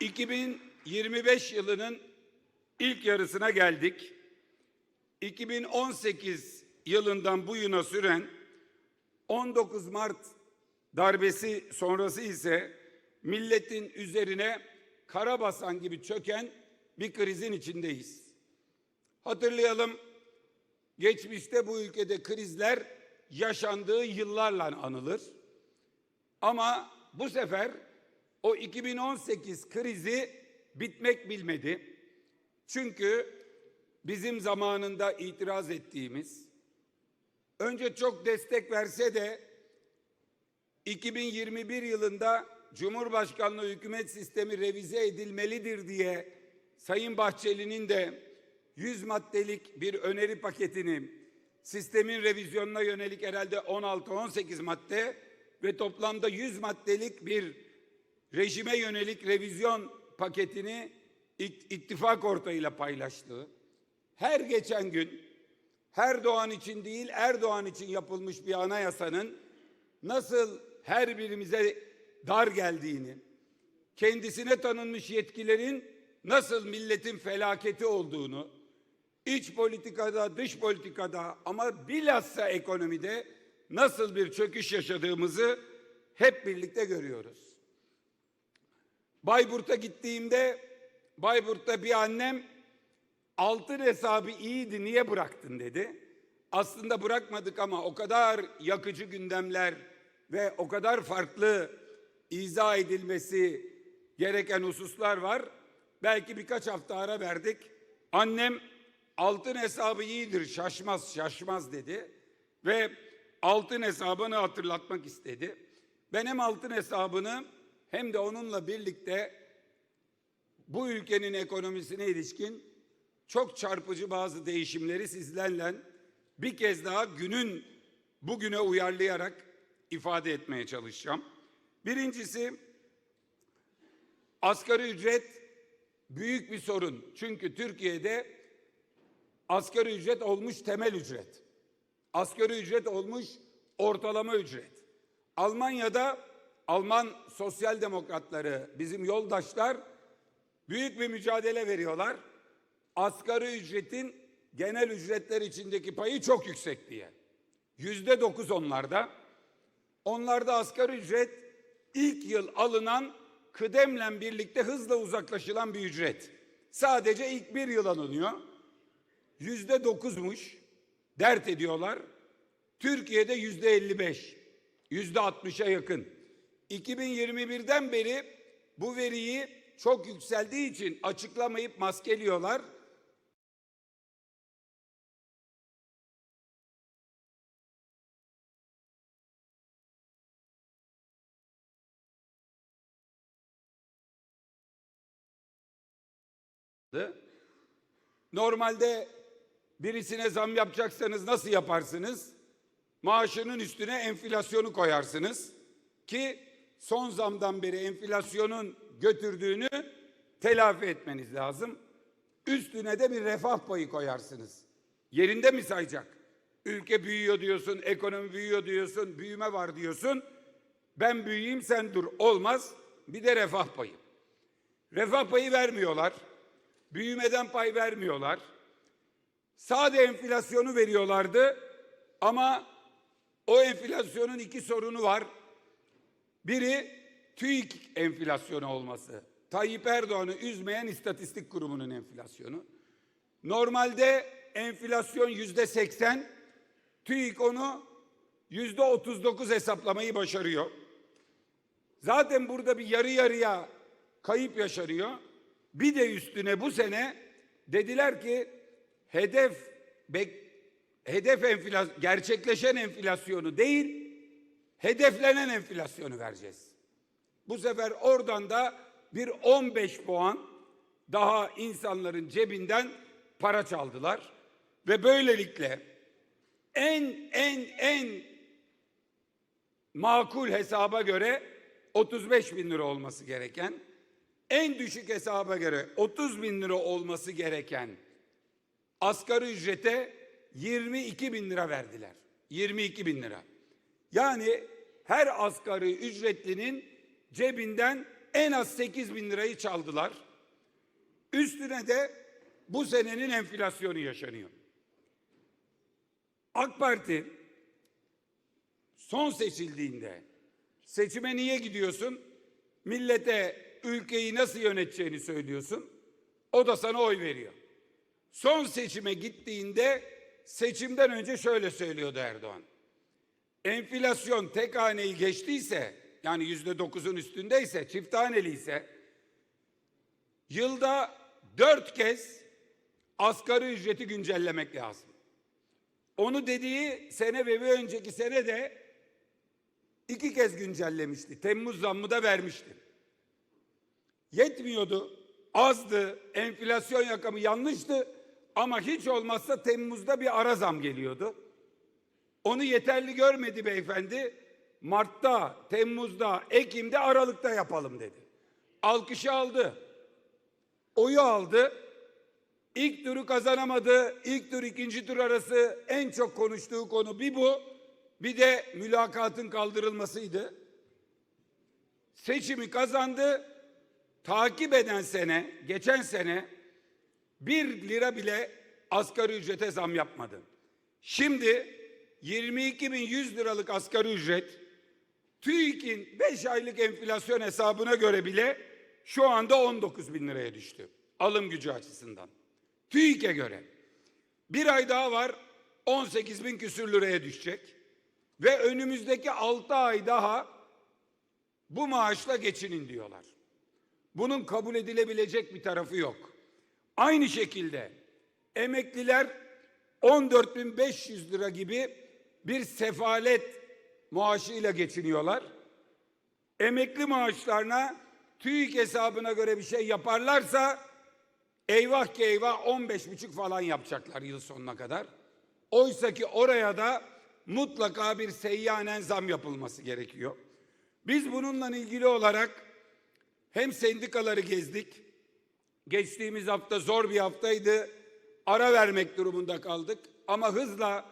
2025 yılının ilk yarısına geldik. 2018 yılından bu yana süren 19 Mart darbesi sonrası ise milletin üzerine kara basan gibi çöken bir krizin içindeyiz. Hatırlayalım geçmişte bu ülkede krizler yaşandığı yıllarla anılır. Ama bu sefer o 2018 krizi bitmek bilmedi. Çünkü bizim zamanında itiraz ettiğimiz, önce çok destek verse de 2021 yılında Cumhurbaşkanlığı hükümet sistemi revize edilmelidir diye Sayın Bahçeli'nin de 100 maddelik bir öneri paketini sistemin revizyonuna yönelik herhalde 16-18 madde ve toplamda 100 maddelik bir rejime yönelik revizyon paketini it- ittifak ortağıyla paylaştığı, her geçen gün her doğan için değil Erdoğan için yapılmış bir anayasanın nasıl her birimize dar geldiğini, kendisine tanınmış yetkilerin nasıl milletin felaketi olduğunu, iç politikada, dış politikada ama bilhassa ekonomide nasıl bir çöküş yaşadığımızı hep birlikte görüyoruz. Bayburt'a gittiğimde Bayburt'ta bir annem altın hesabı iyiydi niye bıraktın dedi. Aslında bırakmadık ama o kadar yakıcı gündemler ve o kadar farklı izah edilmesi gereken hususlar var. Belki birkaç hafta ara verdik. Annem altın hesabı iyidir şaşmaz şaşmaz dedi ve altın hesabını hatırlatmak istedi. Ben hem altın hesabını hem de onunla birlikte bu ülkenin ekonomisine ilişkin çok çarpıcı bazı değişimleri sizlerle bir kez daha günün bugüne uyarlayarak ifade etmeye çalışacağım. Birincisi asgari ücret büyük bir sorun. Çünkü Türkiye'de asgari ücret olmuş temel ücret. Asgari ücret olmuş ortalama ücret. Almanya'da Alman sosyal demokratları, bizim yoldaşlar büyük bir mücadele veriyorlar. Asgari ücretin genel ücretler içindeki payı çok yüksek diye. Yüzde dokuz onlarda. Onlarda asgari ücret ilk yıl alınan kıdemle birlikte hızla uzaklaşılan bir ücret. Sadece ilk bir yıl alınıyor. Yüzde dokuzmuş. Dert ediyorlar. Türkiye'de yüzde elli beş. Yüzde altmışa yakın. 2021'den beri bu veriyi çok yükseldiği için açıklamayıp maskeliyorlar. Normalde birisine zam yapacaksanız nasıl yaparsınız? Maaşının üstüne enflasyonu koyarsınız ki son zamdan beri enflasyonun götürdüğünü telafi etmeniz lazım. Üstüne de bir refah payı koyarsınız. Yerinde mi sayacak? Ülke büyüyor diyorsun, ekonomi büyüyor diyorsun, büyüme var diyorsun. Ben büyüyeyim sen dur. Olmaz. Bir de refah payı. Refah payı vermiyorlar. Büyümeden pay vermiyorlar. Sade enflasyonu veriyorlardı ama o enflasyonun iki sorunu var. Biri TÜİK enflasyonu olması. Tayyip Erdoğan'ı üzmeyen istatistik kurumunun enflasyonu. Normalde enflasyon yüzde seksen, TÜİK onu yüzde otuz dokuz hesaplamayı başarıyor. Zaten burada bir yarı yarıya kayıp yaşanıyor. Bir de üstüne bu sene dediler ki hedef bek, hedef enflasyon gerçekleşen enflasyonu değil hedeflenen enflasyonu vereceğiz. Bu sefer oradan da bir 15 puan daha insanların cebinden para çaldılar ve böylelikle en en en makul hesaba göre 35 bin lira olması gereken, en düşük hesaba göre 30 bin lira olması gereken asgari ücrete 22 bin lira verdiler. 22 bin lira. Yani her asgari ücretlinin cebinden en az 8 bin lirayı çaldılar. Üstüne de bu senenin enflasyonu yaşanıyor. AK Parti son seçildiğinde seçime niye gidiyorsun? Millete ülkeyi nasıl yöneteceğini söylüyorsun. O da sana oy veriyor. Son seçime gittiğinde seçimden önce şöyle söylüyordu Erdoğan. Enflasyon tek haneyi geçtiyse yani yüzde dokuzun üstündeyse çift haneli ise yılda dört kez asgari ücreti güncellemek lazım. Onu dediği sene ve bir önceki sene de iki kez güncellemişti. Temmuz zammı da vermişti. Yetmiyordu, azdı, enflasyon rakamı yanlıştı ama hiç olmazsa Temmuz'da bir ara zam geliyordu. Onu yeterli görmedi beyefendi. Mart'ta, Temmuz'da, Ekim'de, Aralık'ta yapalım dedi. Alkışı aldı. Oyu aldı. İlk turu kazanamadı. İlk tur ikinci tur arası en çok konuştuğu konu bir bu. Bir de mülakatın kaldırılmasıydı. Seçimi kazandı. Takip eden sene, geçen sene bir lira bile asgari ücrete zam yapmadı. Şimdi 22.100 liralık asgari ücret TÜİK'in 5 aylık enflasyon hesabına göre bile şu anda 19 bin liraya düştü. Alım gücü açısından. TÜİK'e göre. Bir ay daha var 18 bin küsür liraya düşecek. Ve önümüzdeki 6 ay daha bu maaşla geçinin diyorlar. Bunun kabul edilebilecek bir tarafı yok. Aynı şekilde emekliler 14.500 lira gibi bir sefalet maaşıyla geçiniyorlar. Emekli maaşlarına TÜİK hesabına göre bir şey yaparlarsa eyvah ki eyvah 15,5 falan yapacaklar yıl sonuna kadar. Oysa ki oraya da mutlaka bir seyyanen zam yapılması gerekiyor. Biz bununla ilgili olarak hem sendikaları gezdik. Geçtiğimiz hafta zor bir haftaydı. Ara vermek durumunda kaldık. Ama hızla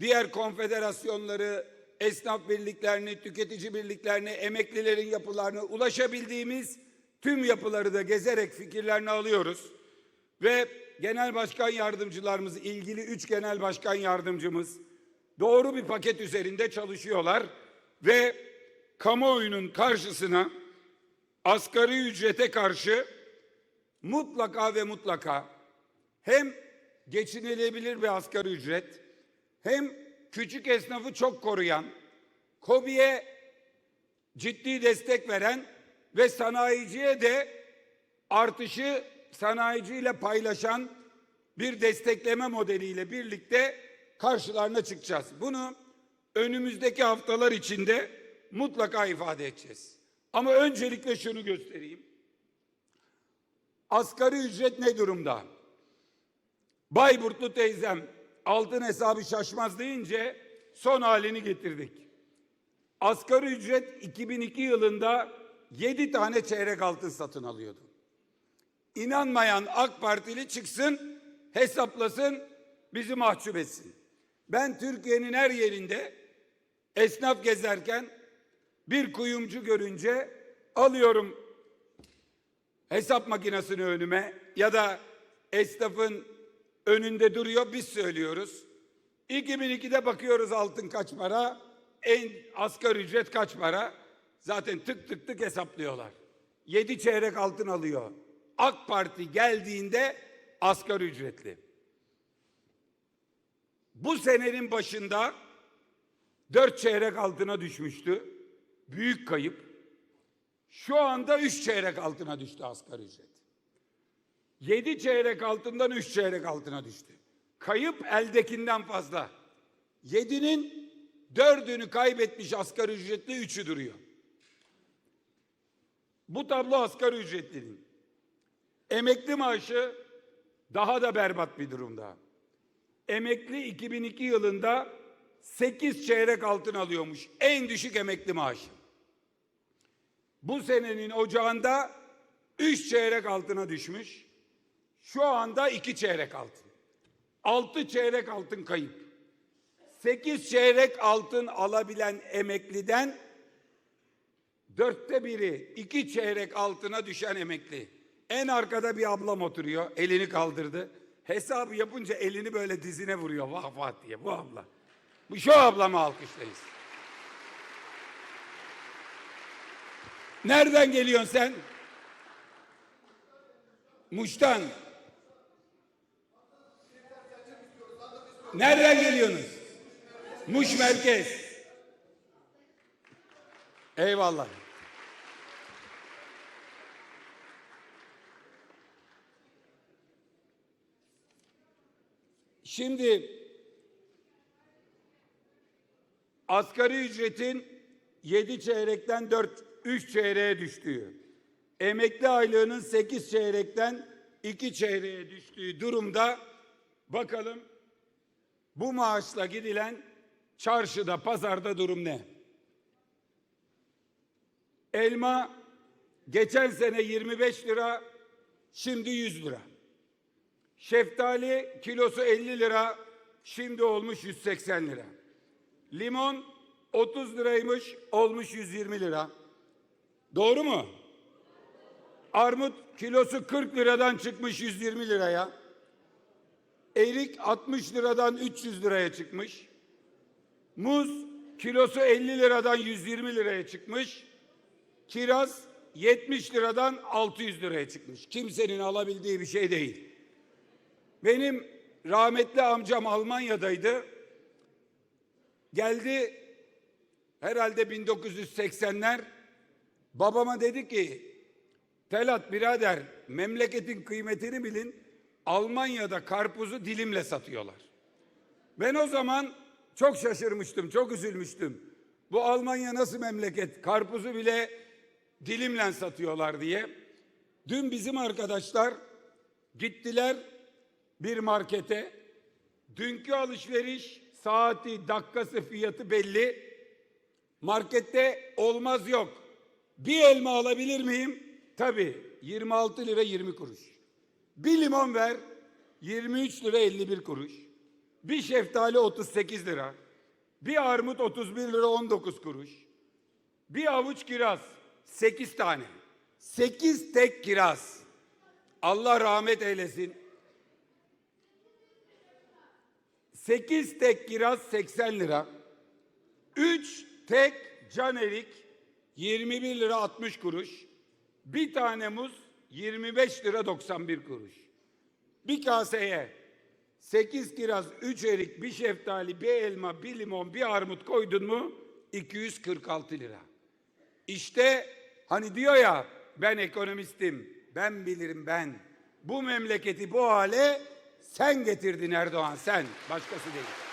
diğer konfederasyonları, esnaf birliklerini, tüketici birliklerini, emeklilerin yapılarına ulaşabildiğimiz tüm yapıları da gezerek fikirlerini alıyoruz. Ve genel başkan yardımcılarımız, ilgili üç genel başkan yardımcımız doğru bir paket üzerinde çalışıyorlar. Ve kamuoyunun karşısına asgari ücrete karşı mutlaka ve mutlaka hem geçinilebilir bir asgari ücret hem küçük esnafı çok koruyan, KOBİ'ye ciddi destek veren ve sanayiciye de artışı sanayiciyle paylaşan bir destekleme modeliyle birlikte karşılarına çıkacağız. Bunu önümüzdeki haftalar içinde mutlaka ifade edeceğiz. Ama öncelikle şunu göstereyim. Asgari ücret ne durumda? Bayburtlu teyzem altın hesabı şaşmaz deyince son halini getirdik. Asgari ücret 2002 yılında 7 tane çeyrek altın satın alıyordu. İnanmayan AK Partili çıksın, hesaplasın, bizi mahcup etsin. Ben Türkiye'nin her yerinde esnaf gezerken bir kuyumcu görünce alıyorum hesap makinesini önüme ya da esnafın önünde duruyor biz söylüyoruz. 2002'de bakıyoruz altın kaç para, en asgari ücret kaç para. Zaten tık tık tık hesaplıyorlar. 7 çeyrek altın alıyor. AK Parti geldiğinde asgari ücretli. Bu senenin başında 4 çeyrek altına düşmüştü. Büyük kayıp. Şu anda 3 çeyrek altına düştü asgari ücret. 7 çeyrek altından 3 çeyrek altına düştü. Kayıp eldekinden fazla. 7'nin 4'ünü kaybetmiş asgari ücretli 3'ü duruyor. Bu tablo asgari ücretlinin. Emekli maaşı daha da berbat bir durumda. Emekli 2002 yılında 8 çeyrek altın alıyormuş. En düşük emekli maaşı. Bu senenin ocağında 3 çeyrek altına düşmüş. Şu anda 2 çeyrek altın. 6 çeyrek altın kayıp. 8 çeyrek altın alabilen emekliden dörtte biri iki çeyrek altına düşen emekli. En arkada bir ablam oturuyor. Elini kaldırdı. Hesabı yapınca elini böyle dizine vuruyor. Vah vah diye bu abla. Bu şu ablamı alkışlayız. Nereden geliyorsun sen? Muş'tan. Nereden geliyorsunuz? Muş merkez. Eyvallah. Şimdi asgari ücretin 7 çeyrekten 4 3 çeyreğe düştüğü, emekli aylığının 8 çeyrekten 2 çeyreğe düştüğü durumda bakalım bu maaşla gidilen çarşıda, pazarda durum ne? Elma geçen sene 25 lira, şimdi 100 lira. Şeftali kilosu 50 lira, şimdi olmuş 180 lira. Limon 30 liraymış, olmuş 120 lira. Doğru mu? Armut kilosu 40 liradan çıkmış 120 liraya. Erik 60 liradan 300 liraya çıkmış. Muz kilosu 50 liradan 120 liraya çıkmış. Kiraz 70 liradan 600 liraya çıkmış. Kimsenin alabildiği bir şey değil. Benim rahmetli amcam Almanya'daydı. Geldi herhalde 1980'ler babama dedi ki Telat birader memleketin kıymetini bilin. Almanya'da karpuzu dilimle satıyorlar. Ben o zaman çok şaşırmıştım, çok üzülmüştüm. Bu Almanya nasıl memleket? Karpuzu bile dilimle satıyorlar diye. Dün bizim arkadaşlar gittiler bir markete. Dünkü alışveriş saati, dakikası, fiyatı belli. Markette olmaz yok. Bir elma alabilir miyim? Tabii 26 lira 20 kuruş. Bir limon ver 23 lira 51 kuruş. Bir şeftali 38 lira. Bir armut 31 lira 19 kuruş. Bir avuç kiraz 8 tane. 8 tek kiraz. Allah rahmet eylesin. 8 tek kiraz 80 lira. 3 tek can erik 21 lira 60 kuruş. Bir tane muz 25 lira 91 kuruş. Bir kaseye 8 kiraz, 3 erik, bir şeftali, bir elma, bir limon, bir armut koydun mu 246 lira. İşte hani diyor ya ben ekonomistim, ben bilirim ben. Bu memleketi bu hale sen getirdin Erdoğan sen, başkası değil.